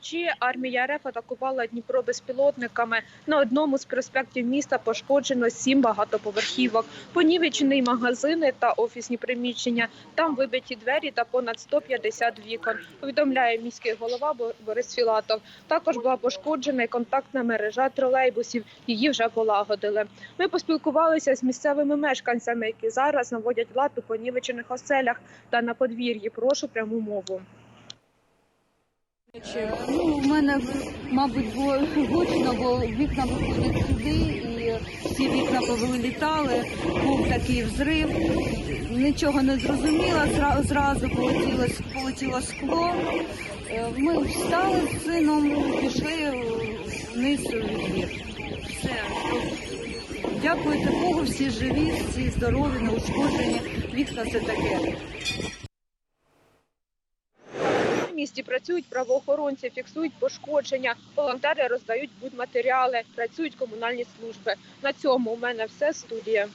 Чи армія РФ атакувала Дніпро безпілотниками? На одному з проспектів міста пошкоджено сім багатоповерхівок, понівечені магазини та офісні приміщення. Там вибиті двері та понад 150 вікон. Повідомляє міський голова Борис Філатов. Також була пошкоджена контактна мережа тролейбусів. Її вже полагодили. Ми поспілкувалися з місцевими мешканцями, які зараз наводять лад у понівечених оселях та на подвір'ї. Прошу пряму мову. Ну, у мене, мабуть, було гучно, бо вікна виходять сюди, і всі вікна повилітали, був такий взрив. Нічого не зрозуміла, зразу полетіло, полетіло скло. Е, Ми встали з сином, пішли вниз у двір. Все. Дякуйте Богу, всі живі, всі здорові, неушкоджені. Вікна це таке. Місті працюють правоохоронці, фіксують пошкодження, волонтери роздають будматеріали, працюють комунальні служби. На цьому у мене все студія.